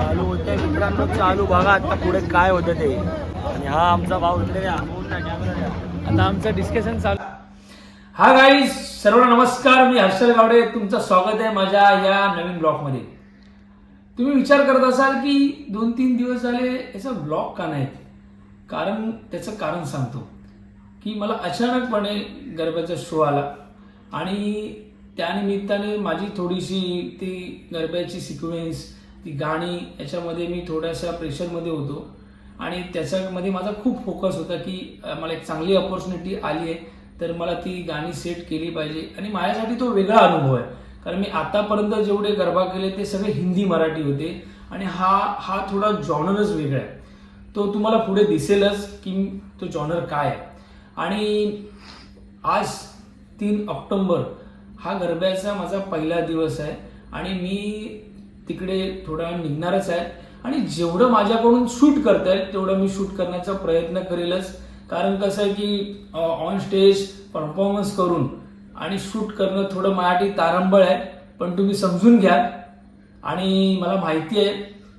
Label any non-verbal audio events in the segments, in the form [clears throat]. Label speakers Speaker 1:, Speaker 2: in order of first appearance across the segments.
Speaker 1: चालू होते. मित्रांनो चालू बघा आता पुढे काय होतं ते. आणि हा आमचा भाऊ इकडे द्या.
Speaker 2: आता आमचं डिस्कशन चालू. हा गाई सर्वांना नमस्कार. मी हर्षल गावडे. तुमचं स्वागत आहे माझ्या या नवीन ब्लॉगमध्ये. तुम्ही विचार करत असाल की दोन तीन दिवस झाले याचा ब्लॉग का नाही? कारण त्याचं कारण सांगतो. की मला अचानकपणे गरब्याचा शो आला. आणि त्यानिमित्ताने माझी थोडीशी ती गरब्याची सिक्वेन्स ती गाणी याच्यामध्ये मी थोड्याशा प्रेशरमध्ये होतो. आणि त्याच्यामध्ये माझा खूप फोकस होता की मला एक चांगली ऑपॉर्च्युनिटी आली आहे तर मला ती गाणी सेट केली पाहिजे. आणि माझ्यासाठी तो वेगळा अनुभव आहे. कारण मी आतापर्यंत जेवढे गरबा केले ते सगळे हिंदी मराठी होते. आणि हा हा थोडा जॉनरच वेगळा आहे. तो तुम्हाला पुढे दिसेलच की तो जॉनर काय आहे. आणि आज तीन ऑक्टोंबर हा गरब्याचा माझा पहिला दिवस आहे. आणि मी तिकडे थोडा निघणारच आहे. आणि जेवढं माझ्याकडून शूट करता येईल तेवढं मी शूट करण्याचा प्रयत्न करेलच. कारण कसं आहे की ऑन स्टेज परफॉर्मन्स करून आणि शूट करणं थोडं माझ्यासाठी तारंबळ आहे. पण तुम्ही समजून घ्या. आणि मला माहिती आहे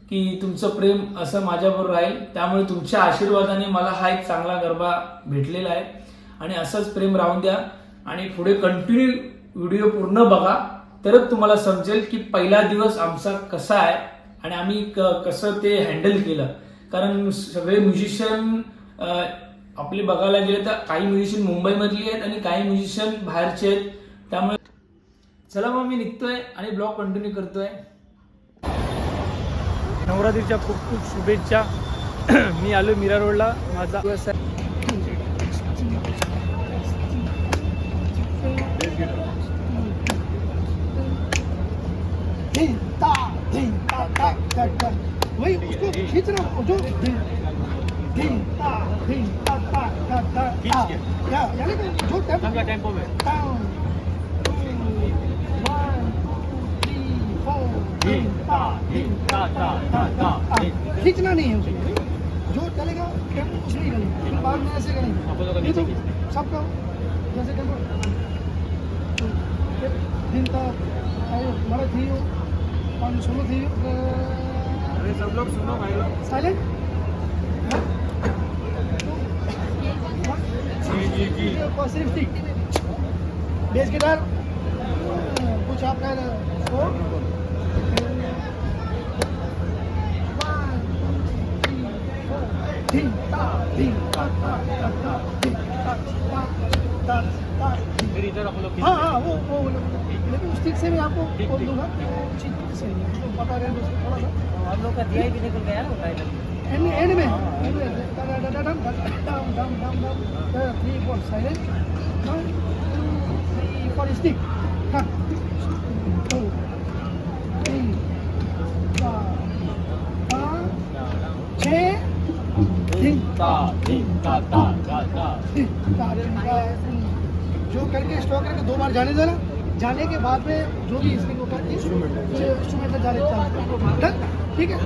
Speaker 2: की तुमचं प्रेम असं माझ्याबरोबर राहील. त्यामुळे तुमच्या आशीर्वादाने मला हा एक चांगला गरबा भेटलेला आहे. आणि असंच प्रेम राहून द्या. आणि पुढे कंटिन्यू व्हिडिओ पूर्ण बघा. तरच तुम्हाला समजेल की पहिला दिवस आमचा कसा आहे आणि आम्ही क- कसं ते हँडल केलं. कारण सगळे म्युझिशियन आपले बघायला गेले तर काही म्युझिशियन मुंबईमधली आहेत आणि काही म्युझिशियन बाहेरचे आहेत. त्यामुळे चला मग मी निघतोय आणि ब्लॉग कंटिन्यू करतोय. नवरात्रीच्या खूप खूप शुभेच्छा. [clears throat] मी आलो मीरा रोडला. माझा दिवस
Speaker 3: ता धिन वही उसको खींचना जो धिन ता धिन ता या यानी कि जो टेम्पो
Speaker 1: टेम्पो में
Speaker 3: ता खींचना नहीं है उसको। जो चलेगा टेम्पो कुछ नहीं करेंगे बाद में ऐसे करेंगे ये तो सबका जैसे टेम्पो दिन ता थी हो पाँच सोलो थी
Speaker 1: अरे सब लोग सुनो भाई लोग
Speaker 3: साइलेंट
Speaker 1: जी जी जी
Speaker 3: सिर्फ़ थी बेस गिटार कुछ आपका स्कोर धिन ता
Speaker 1: फिर इधर हम लोग
Speaker 3: हाँ हाँ वो वो लेकिन उस स्टिक से भी आपको बोल दूंगा चीज से है पता रहे थोड़ा सा
Speaker 1: हम लोग का दिया भी निकल गया ना
Speaker 3: एंड एंड में एंड में डम डम डम डम डम three four silent one two three four stick हाँ टू थ्री चार पाँच छः तीन
Speaker 1: ता तीन ता ता
Speaker 3: जो करके स्टॉक करके दो बार जाने देना। जाने के बाद में जो भी इसके ऊपर इंस्ट्रूमेंट जाने। ठीक है?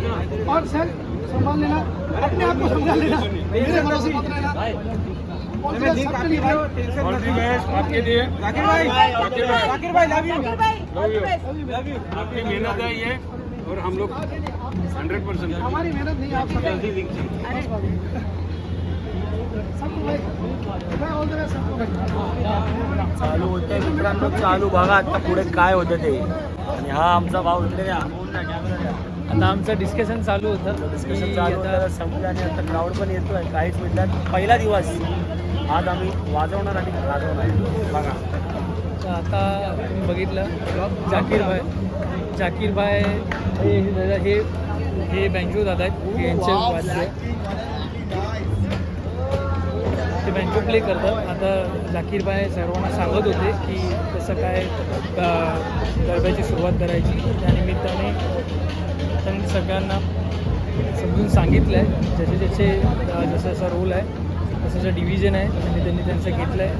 Speaker 3: और सर संभाल लेना। अपने आप को संभाल लेना। मेरे भरोसे मत रहना।
Speaker 1: आपके लिए।
Speaker 3: जाकिर भाई
Speaker 1: जाकिर भाई
Speaker 3: लव यू
Speaker 1: लव यू आपकी मेहनत है ये और हम लोग हंड्रेड परसेंट
Speaker 3: हमारी मेहनत नहीं आप
Speaker 1: चालू होते मित्रांनो चालू बघा आता पुढे काय होतं ते. आणि हा आमचा भाऊ इकडे
Speaker 2: आता आमचं डिस्कसन चालू होतं
Speaker 1: डिस्कशन चालू होतं संपलं आणि आता क्राऊड पण येतोय काहीच मिनिटात पहिला दिवस आज आम्ही वाजवणार आणि गाजवणार बघा.
Speaker 2: तर आता बघितलं जाकीर भाई. जाकीर भाई हे हे- हे हे बँजो दादा आहेत यांचे बँजो प्ले करतात. आता जाकीर सर्वांना सांगत होते की कसं काय गरब्याची सुरुवात करायची. त्यानिमित्ताने त्यांनी सगळ्यांना समजून सांगितलं आहे ज्याचे ज्याचे अ, जसं जसा रोल आहे तसं जसं डिव्हिजन आहे आणि त्यांनी त्यांचं घेतलं आहे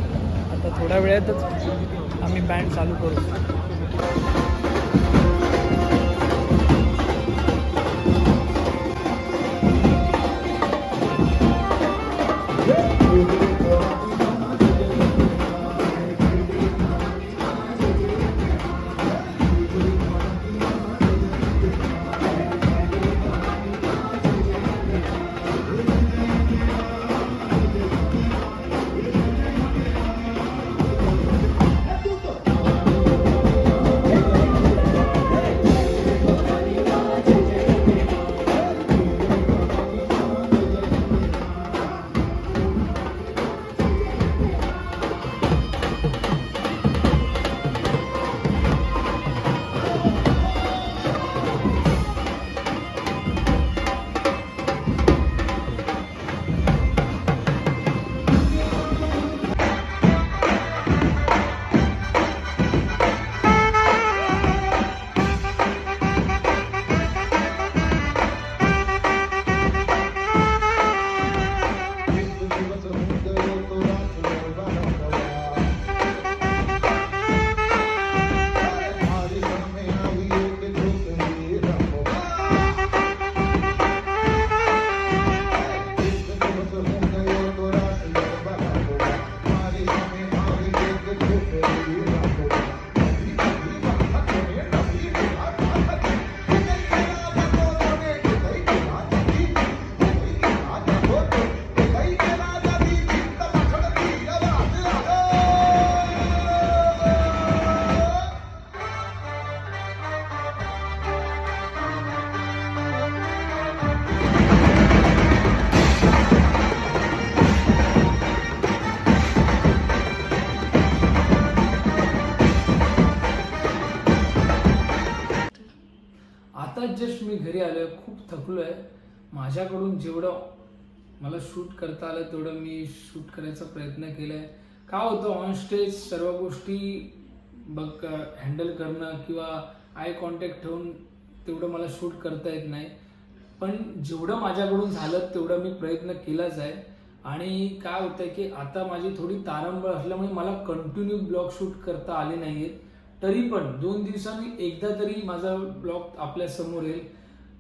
Speaker 2: आता थोड्या वेळातच आम्ही बँड चालू करू. pelo coração. घरी आलो आहे खूप थकलो आहे माझ्याकडून जेवढं मला शूट करता आलं तेवढं मी शूट करायचा प्रयत्न केला आहे का होतं ऑन स्टेज सर्व गोष्टी बघ हँडल करणं किंवा आय कॉन्टॅक्ट ठेवून तेवढं मला शूट करता येत नाही. पण जेवढं माझ्याकडून झालं तेवढं मी प्रयत्न केलाच आहे. आणि काय होतं आहे की आता माझी थोडी तारंबळ असल्यामुळे मला कंटिन्यू ब्लॉग शूट करता आले नाहीयेत. तरी पण दोन दिवसांनी एकदा तरी माझा ब्लॉग आपल्यासमोर येईल.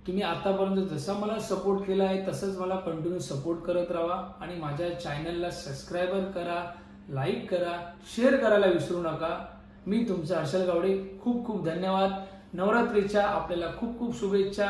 Speaker 2: तुम्ही आतापर्यंत जसा मला सपोर्ट केला आहे तसंच मला कंटिन्यू सपोर्ट करत राहा आणि माझ्या चॅनलला सबस्क्रायबर करा लाईक करा शेअर करायला विसरू नका. मी तुमचा हर्षल गावडे. खूप खूप धन्यवाद. नवरात्रीच्या आपल्याला खूप खूप शुभेच्छा.